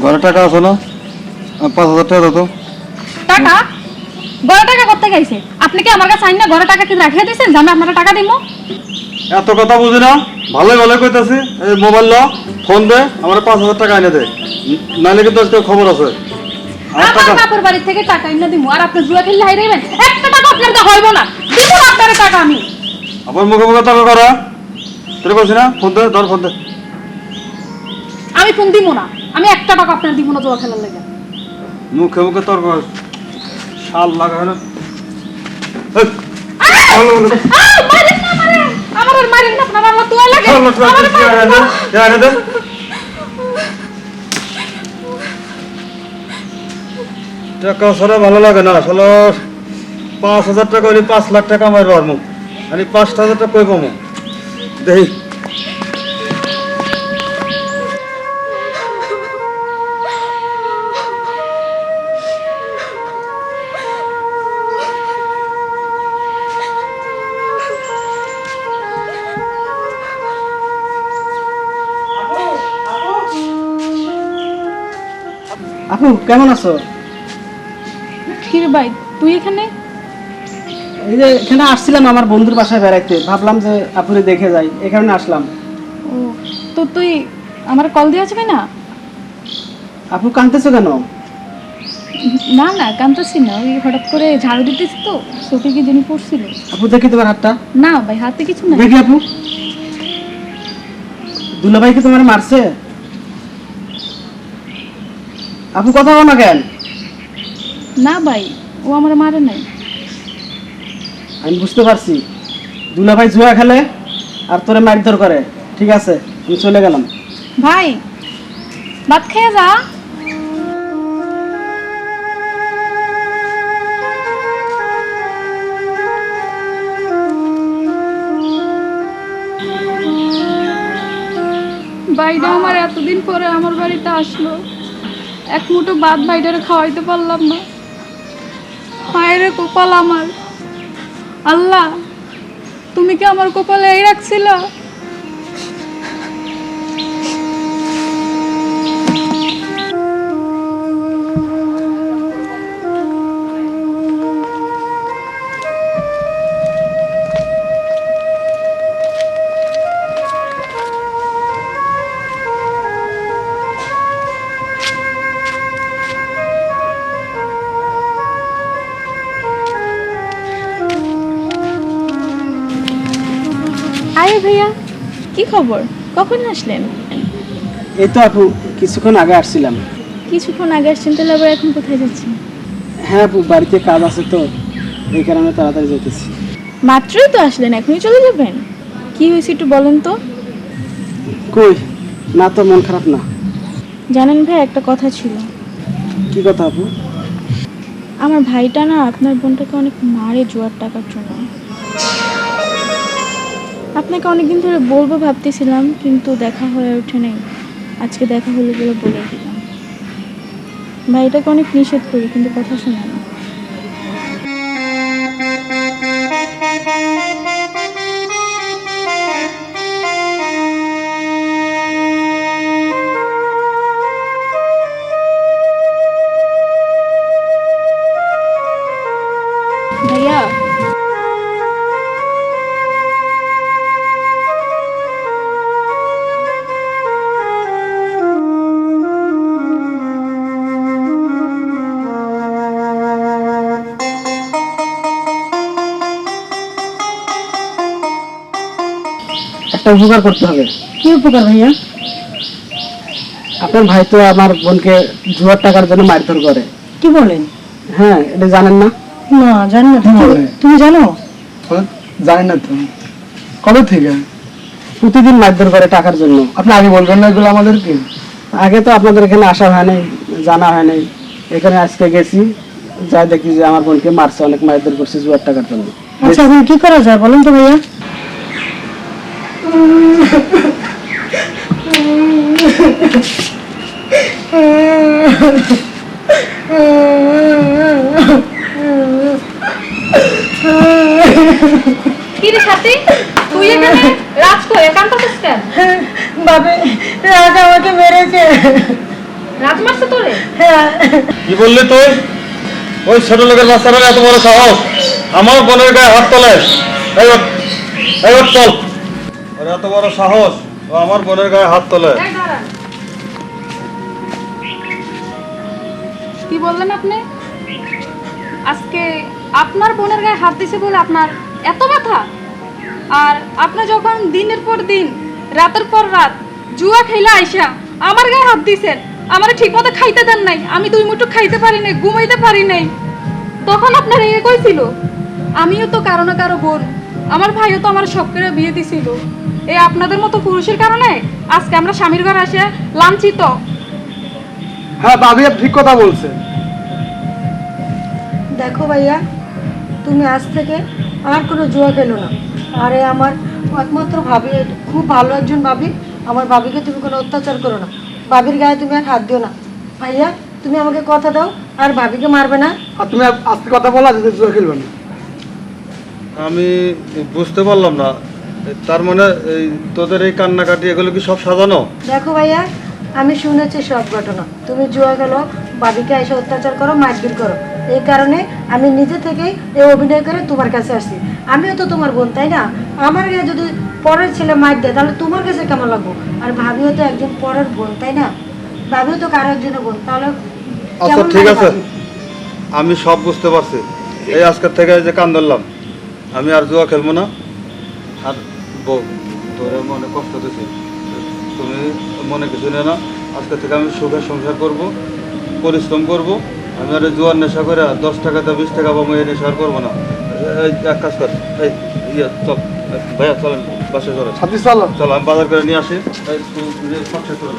ঘরে টাকা আছে না? পাঁচ হাজার টাকা দাও তো। টাকা? ঘরে টাকা করতে গেছে আপনি কি আমার কাছে আইন না ঘরে টাকা কি রাখিয়ে দিয়েছেন যে আমি আপনার টাকা দিব এত কথা বুঝি না? ভালোই ভালোই কইতাছি। এই মোবাইল ল ফোন দে আমার পাঁচ হাজার টাকা এনে দে। ন- নাইলে কিন্তু আজকে খবর আছে। আমার আমার বাড়ি থেকে টাকা এনে দিব আর আপনি জুয়া খেললে হাই দেবেন একটা টাকা আপনার তো হইব না। দিব আপনার টাকা আমি। আবার মুখে মুখে টাকা করা? তোর বলছি না? ফোন দে ধর ফোন দে। আমি ফোন দিব না। আমি একটা টাকা আপনার দিব না জুয়া খেলার লেগে। মুখে মুখে তর্ক শাল লাগা না ভালো, লাগে। টাকা ছাড়া ভালো না। আসলে পাঁচ হাজার টাকা হলে পাঁচ লাখ টাকা আমার পারব আমি পাঁচ হাজার টাকা কই পাবো? দেখি আপু কেমন আছো? কি রে ভাই তুই এখানে? এই যে এখানে আসছিলাম আমার বন্ধুর বাসায় বেড়াইতে ভাবলাম যে আপুরে দেখে যাই এই কারণে আসলাম। ও তো তুই আমার কল দিয়ে আসবে না আপু কাঁদতেছো কেন? না না কান্তাসি না ওই হঠাৎ করে ঝাড়ু দিতেছি তো চোখে কি জানি পড়ছিল। আপু দেখি তোমার হাতটা। না ভাই হাতে কিছু নাই। দেখি আপু। দুলাভাই কি তোমার মারছে? আপু কথা বলো না কেন? না ভাই ও আমার মারে নাই। আমি বুঝতে পারছি। দুলা ভাই জুয়া খেলে আর তোরে মারধর করে। ঠিক আছে আমি চলে গেলাম। ভাই ভাত খেয়ে যা। বাইরে আমার এতদিন পরে আমার বাড়িতে আসলো। এক মুঠো বাদ ভাইটারে খাওয়াইতে পারলাম না। হায় কপাল আমার। আল্লাহ, তুমি কি আমার কপালে এই রাখছিলা? আরে ভাইয়া কি খবর? কখন আসলেন? এই তো আপু কিছুক্ষণ আগে আসছিলাম। কিছুক্ষণ আগে আসছেন তাহলে আবার এখন কোথায় যাচ্ছেন? হ্যাঁ আপু বাড়িতে কাজ আছে তো এই কারণে তাড়াতাড়ি যেতেছি মাত্রই তো আসলেন এখনই চলে যাবেন? কি হয়েছে একটু বলেন তো। কই না তো মন খারাপ না। জানেন ভাই একটা কথা ছিল। কি কথা আপু? আমার ভাইটা না আপনার বোনটাকে অনেক মারে জোয়ার টাকার জন্য। আপনাকে অনেকদিন ধরে বলব ভাবতেছিলাম, কিন্তু দেখা হয়ে ওঠে নাই। আজকে দেখা হলে বলে বলে দিলাম। ভাইটাকে অনেক নিষেধ করি, কিন্তু কথা শোনা না। উপকার করতে হবে। কি উপকার ভাইয়া? আপনার ভাই তো আমার বোনকে জুয়ার টাকার জন্য মারধর করে। কি বলেন? হ্যাঁ এটা জানেন না? না জানি না তুমি। তুমি জানো? জানি না তো। কবে থেকে? প্রতিদিন মারধর করে টাকার জন্য। আপনি আগে বলবেন না এগুলো আমাদেরকে? আগে তো আপনাদের এখানে আসা হয় নাই জানা হয় নাই। এখানে আজকে গেছি যাই দেখি যে আমার বোনকে মারছে অনেক মারধর করছে জুয়ার টাকার জন্য। আচ্ছা এখন কি করা যায় বলেন তো ভাইয়া? কি সাথী তুই এখানে? রাজ কই? কান্তাছিস কেন? বাবে রাজ আমাকে মেরেছে। রাজ মারছে তোরে? হ্যাঁ। কি বললি তুই? ওই ছোট লোকের বাচ্চারা এত বড় সাহস? আমার বোনের গায়ে হাত তোলে। এই ওঠ, এই চল এত বড় সাহস ও আমার বোনের গায়ে হাত তোলে। বললেন আপনি? আজকে আপনার বোনের গায়ে হাত দিছে বলে আপনার এত ব্যথা। আর আপনি যখন দিনের পর দিন, রাতের পর রাত জুয়া খেলা আইসা আমার গায়ে হাত দিছেন, আমার ঠিক মতো খাইতে দেন নাই, আমি দুই মুঠো খাইতে পারি নাই, ঘুমাইতে পারি নাই, তখন আপনার এ কইছিল আমিও তো কারও না কারও বোন, আমার ভাইও তো আমার সব বিয়ে দিছিল। এই আপনাদের মতো পুরুষের কারণে আজকে আমরা স্বামীর ঘর আসে লাঞ্ছিত। হ্যাঁ ভাবি ঠিক কথা বলছে দেখো ভাইয়া তুমি আজ থেকে আর কোনো জুয়া খেলো না। আরে আমার একমাত্র ভাবি খুব ভালো একজন ভাবি আমার ভাবিকে তুমি কোনো অত্যাচার করো না। ভাবির গায়ে তুমি আর হাত দিও না। ভাইয়া তুমি আমাকে কথা দাও আর ভাবিকে মারবে না। আর তুমি আজকে কথা বলো যে জুয়া খেলবে না। আমি বুঝতে পারলাম না। তার মানে এই তোদের এই কান্নাকাটি এগুলো কি সব সাজানো? দেখো ভাইয়া আমি শুনেছি সব ঘটনা। তুমি জুয়া গেল ভাবিকে এসে অত্যাচার করো মারপিট করো। এই কারণে আমি নিজে থেকেই এই অভিনয় করে তোমার কাছে আসি আমিও তো তোমার বোন তাই না? আমার গায়ে যদি পরের ছেলে মার দেয় তাহলে তোমার কাছে কেমন লাগবো? আর ভাবিও তো একজন পরের বোন তাই না? ভাবিও তো কারও একজনের বোন তাহলে আচ্ছা ঠিক আছে। আমি সব বুঝতে পারছি। এই আজকের থেকে যে কান ধরলাম আমি আর জুয়া খেলব না। আর বউ তোর মনে কষ্ট দিছি। তুমি মনে কিছু নেই না। আজকে থেকে আমি সুখে সংসার করব পরিশ্রম করব। আমি আর জোয়ার নেশা করে দশ টাকা তো বিশ টাকা পাবো এই নেশা আর করব না। এই এক কাজ কর। এই ইয়ে চল। ভাইয়া চলেন বাসে চলেন। ছাব্বিশ চলো। আমি বাজার করে নিয়ে আসি। সব শেষ করে।